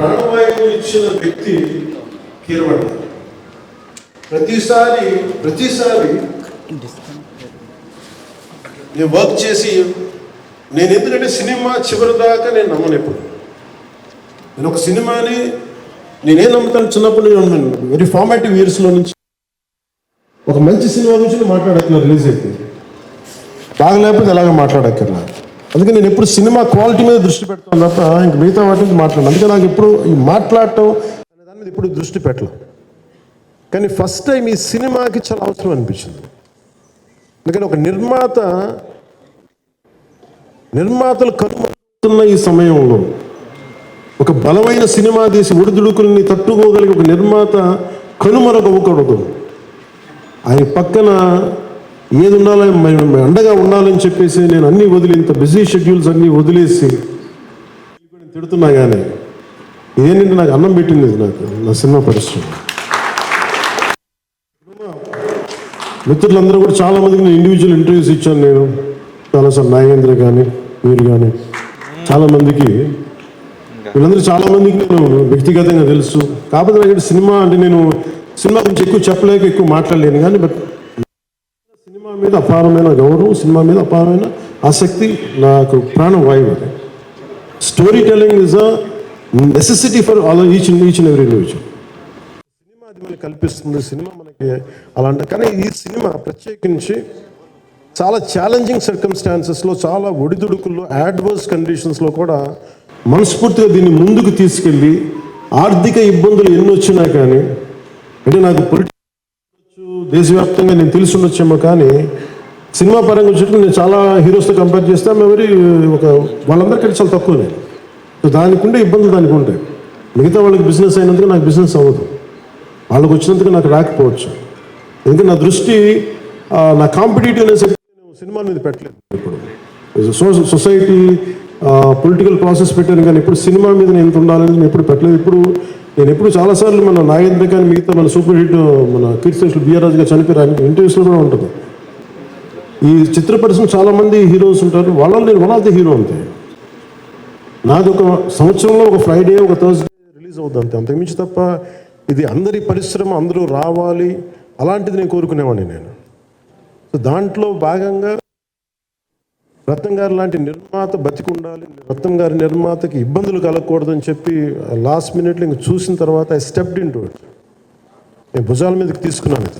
ప్రాణవాయువు ఇచ్చిన వ్యక్తి కీరవాణి ప్రతిసారి ప్రతిసారి నేను వర్క్ చేసి నేను ఎందుకంటే సినిమా చివరి దాకా నేను నమ్మను ఎప్పుడు. నేను ఒక సినిమాని నేనేం నమ్ముతాను? చిన్నప్పుడు నేను వెరీ ఫార్మాటివ్ ఇయర్స్లో నుంచి. ఒక మంచి సినిమా గురించి మాట్లాడక్కర్లేదు రిలీజ్ అయితే. బాగలేకపోతే ఎలాగ మాట్లాడక్కర్లేదు. అందుకే నేను ఎప్పుడు సినిమా క్వాలిటీ మీద దృష్టి పెడతాను తప్ప ఇంక మిగతా వాటి మీద మాట్లాడను. అందుకే నాకు ఎప్పుడు ఈ మాట్లాడటం అనే దాని మీద ఎప్పుడు దృష్టి పెట్టలేదు కానీ ఫస్ట్ టైం ఈ సినిమాకి చాలా అవసరం అనిపించింది. ఎందుకంటే ఒక నిర్మాత నిర్మాతలు కనుమతున్న ఈ సమయంలో ఒక బలమైన సినిమా తీసి ఒడిదుడుకుల్ని తట్టుకోగలిగే ఒక నిర్మాత కనుమరుగవ్వకూడదు. ఆయన పక్కన ఏది ఉండాలని అండగా ఉండాలని చెప్పేసి నేను అన్ని వదిలి ఇంత బిజీ షెడ్యూల్స్ అన్నీ వదిలేసి తిడుతున్నా కానీ ఇదేంటంటే నాకు అన్నం పెట్టింది నాకు నా సినిమా పరిశ్రమ. మిత్రులందరూ కూడా చాలా మందికి నేను ఇండివిజువల్ ఇంటర్వ్యూస్ ఇచ్చాను నేను. చాలాసార్లు నాగేంద్ర కానీ మీరు కానీ చాలామందికి వీళ్ళందరూ చాలామందికి నేను వ్యక్తిగతంగా తెలుసు. కాకపోతే నాకు సినిమా అంటే నేను సినిమా గురించి ఎక్కువ చెప్పలేక ఎక్కువ మాట్లాడలేను కానీ బట్ మీద అపారమైన గౌరవం సినిమా మీద అపారమైన ఆసక్తి నాకు ప్రాణం వాయువు అది story telling is a necessity for all each each and every individual cinema అది మనకి కల్పిస్తుంది సినిమా మనకి అలాంటి కానీ ఈ సినిమా ప్రత్యేకించి చాలా ఛాలెంజింగ్ సర్కమ్స్టాన్సెస్లో చాలా ఒడిదుడుకుల్లో యాడ్వర్స్ కండిషన్స్లో కూడా మనస్ఫూర్తిగా దీన్ని ముందుకు తీసుకెళ్ళి ఆర్థిక ఇబ్బందులు ఎన్ని వచ్చినా కానీ అంటే నాకు పొలిటి దేశవ్యాప్తంగా నేను తెలిసి ఉండొచ్చేమో కానీ సినిమా పరంగా వచ్చేటప్పుడు నేను చాలా హీరోస్తో కంపేర్ చేస్తే. మెమరీ ఒక వాళ్ళందరికంటే చాలా తక్కువ నేను దానికి ఉండే ఇబ్బందులు దానికి ఉంటాయి. మిగతా వాళ్ళకి బిజినెస్ అయినందుకు నాకు బిజినెస్ అవ్వదు. వాళ్ళకి వచ్చినందుకు నాకు రాకపోవచ్చు. ఎందుకంటే నా దృష్టి నా కాంపిటేటివ్నెస్ నేను సినిమా మీద పెట్టలేదు ఇప్పుడు సో- సొసైటీ పొలిటికల్ ప్రాసెస్ పెట్టాను కానీ ఇప్పుడు సినిమా మీద నేను ఎంత ఉండాలని నేను ఎప్పుడు పెట్టలేదు. ఇప్పుడు నేను ఎప్పుడు చాలాసార్లు మన నాగేంద్ర కానీ మిగతా మన సూపర్ హిట్ మన కీర్తిశేషులు బిఆర్ రాజు గారు చనిపోయారు. ఆయన ఇంటర్వ్యూస్లో కూడా ఉంటుంది. ఈ చిత్ర పరిశ్రమ చాలామంది హీరోస్ ఉంటారు. వాళ్ళని నేను వన్ ఆఫ్ ది హీరో అంతే. నాది ఒక సంవత్సరంలో ఒక ఫ్రైడే ఒక థర్స్డే రిలీజ్ అవుద్ది అంతే. అంతకుమించి తప్ప ఇది అందరి పరిశ్రమ అందరూ రావాలి. అలాంటిది నేను కోరుకునేవాడిని నేను. సో దాంట్లో భాగంగా రత్నం గారు లాంటి నిర్మాత బతికుండాలి రత్నం గారి నిర్మాతకి ఇబ్బందులు కలగకూడదని చెప్పి లాస్ట్ మినిట్లో ఇంక చూసిన తర్వాత I stepped into it నేను భుజాల మీదకి తీసుకున్నాను ఇది.